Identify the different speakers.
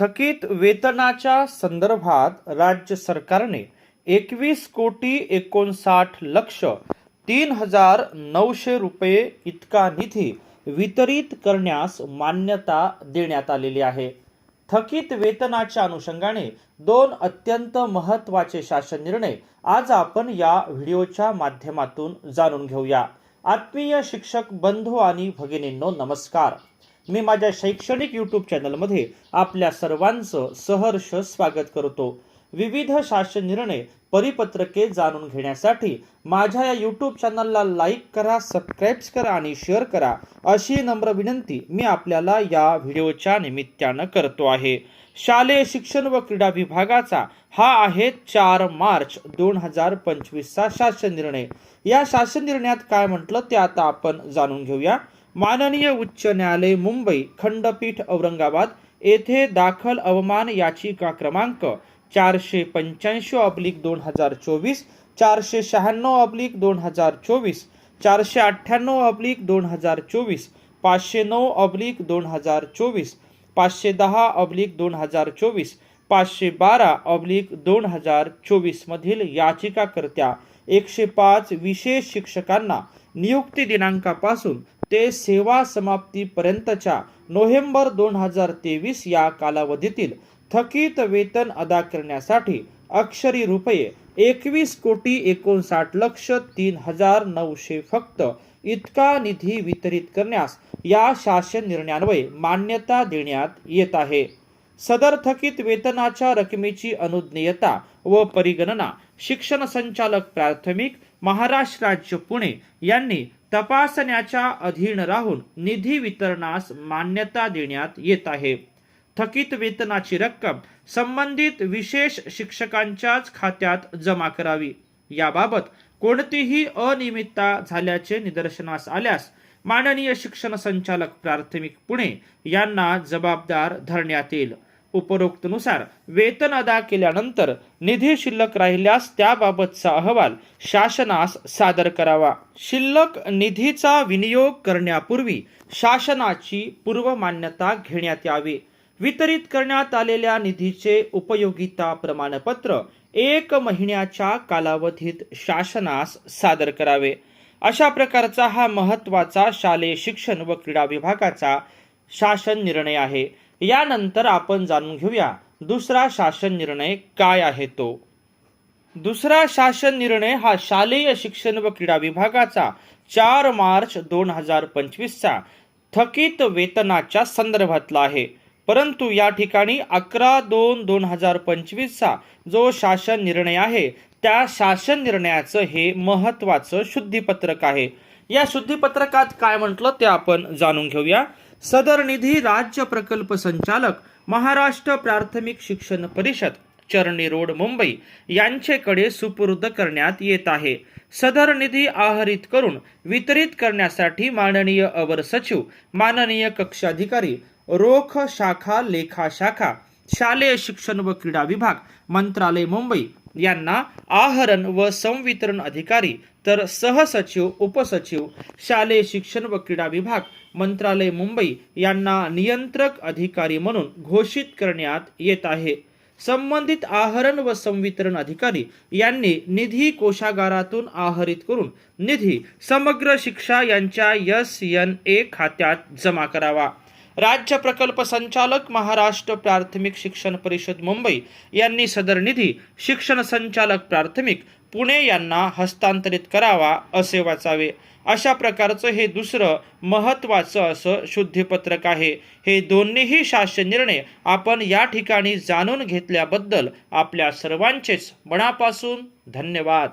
Speaker 1: थकीत वेतनाच्या संदर्भात राज्य सरकारने एकवीस कोटी एकोणसाठ लक्ष तीन हजार नऊशे रुपये इतका निधी वितरित करण्यास मान्यता देण्यात आलेली आहे. थकीत वेतनाच्या अनुषंगाने दोन अत्यंत महत्त्वाचे शासन निर्णय आज आपण या व्हिडिओच्या माध्यमातून जाणून घेऊया. आत्मीय शिक्षक बंधू आणि भगिनींनो नमस्कार. मी माझ्या शैक्षणिक यूट्यूब चॅनलमध्ये आपल्या सर्वांचं सहर्ष स्वागत करतो. विविध शासन निर्णय परिपत्रके जाणून घेण्यासाठी माझ्या या यूट्यूब चॅनलला लाईक करा सबस्क्राईब करा आणि शेअर करा अशी नम्र विनंती मी आपल्याला या व्हिडिओच्या निमित्तानं करतो आहे. शालेय शिक्षण व क्रीडा विभागाचा हा आहे चार मार्च दोन हजार पंचवीसचा शासन निर्णय. या शासन निर्णयात काय म्हटलं ते आता आपण जाणून घेऊया. माननीय उच्च न्यायालय मुंबई खंडपीठ औरंगाबाद येथे दाखल अवमान याचिका क्रमांक चारशे पंच्याऐंशी ऑब्लिक दोन हजार चोवीस चारशे शहाण्णव ऑब्लिक दोन हजार चोवीस चारशे अठ्ठ्याण्णव ऑब्लिक दोन हजार चोवीस पाचशे नऊ ऑब्लिक दोन हजार चोवीस पाचशे दहा ऑब्लिक दोन हजार चोवीस पाचशे बारा ऑब्लिक दोन हजार चोवीसमधील याचिकाकर्त्या एकशे पाच विशेष शिक्षकांना नियुक्ती दिनांकापासून ते सेवा समाप्तीपर्यंतच्या नोव्हेंबर दोन हजार तेवीस या कालावधीतील थकीत वेतन अदा करण्यासाठी अक्षरी रुपये एकवीस कोटी एकोणसाठ लक्ष तीन हजार नऊशे फक्त इतका निधी वितरित करण्यास या शासन निर्णयान्वये मान्यता देण्यात येत आहे. सदर थकीत वेतनाच्या रकमेची अनुज्ञेयता व परिगणना शिक्षण संचालक प्राथमिक महाराष्ट्र राज्य पुणे यांनी तपासण्याच्या अधीन राहून निधी वितरणास मान्यता देण्यात येत आहे. थकीत वेतनाची रक्कम संबंधित विशेष शिक्षकांच्याच खात्यात जमा करावी. याबाबत कोणतीही अनियमितता झाल्याचे निदर्शनास आल्यास माननीय शिक्षण संचालक प्राथमिक पुणे यांना जबाबदार धरण्यात येईल. उपरोक्तनुसार वेतन अदा केल्यानंतर निधी शिल्लक राहिल्यास त्याबाबतचा अहवाल शासनास सादर करावा. शिल्लक निधीचा विनियोग करण्यापूर्वी शासनाची पूर्व मान्यता घेण्यात यावी. वितरित करण्यात आलेल्या निधीचे उपयोगिता प्रमाणपत्र एक महिन्याच्या कालावधीत शासनास सादर करावे. अशा प्रकारचा हा महत्त्वाचा शालेय शिक्षण व क्रीडा विभागाचा शासन निर्णय आहे. यानंतर आपण जाणून घेऊया दुसरा शासन निर्णय काय आहे तो. दुसरा शासन निर्णय हा शालेय शिक्षण व क्रीडा विभागाचा चार मार्च दोन हजार पंचवीसचा थकीत वेतनाच्या संदर्भातला आहे. परंतु या ठिकाणी अकरा दोन दोन हजार पंचवीसचा जो शासन निर्णय आहे त्या शासन निर्णयाचं हे महत्त्वाचं शुद्धीपत्रक आहे. या शुद्धीपत्रकात काय म्हटलं ते आपण जाणून घेऊया. सदर निधी राज्य प्रकल्प संचालक महाराष्ट्र प्राथमिक शिक्षण परिषद चरणी रोड मुंबई यांचेकडे सुपूर्द करण्यात येत आहे. सदर निधी आहरित करून वितरित करण्यासाठी माननीय अवर सचिव माननीय कक्षाधिकारी रोख शाखा लेखा शाखा शालेय शिक्षण व क्रीडा विभाग मंत्रालय मुंबई यांना आहरण व संवितरण अधिकारी तर सहसचिव उपसचिव शालेय शिक्षण व क्रीडा विभाग मंत्रालय मुंबई यांना नियंत्रक अधिकारी म्हणून घोषित करण्यात येत आहे. संबंधित आहरण व संवितरण अधिकारी यांनी निधी कोशागारातून आहरित करून निधी समग्र शिक्षा यांच्या एस एन ए खात्यात जमा करावा. राज्य प्रकल्प संचालक महाराष्ट्र प्राथमिक शिक्षण परिषद मुंबई यांनी सदर निधी शिक्षण संचालक प्राथमिक पुणे यांना हस्तांतरित करावा असे वाचावे. अशा प्रकारचं हे दुसरं महत्त्वाचं असं शुद्धीपत्रक आहे. हे दोन्हीही शासन निर्णय आपण या ठिकाणी जाणून घेतल्याबद्दल आपल्या सर्वांचेच मनापासून धन्यवाद.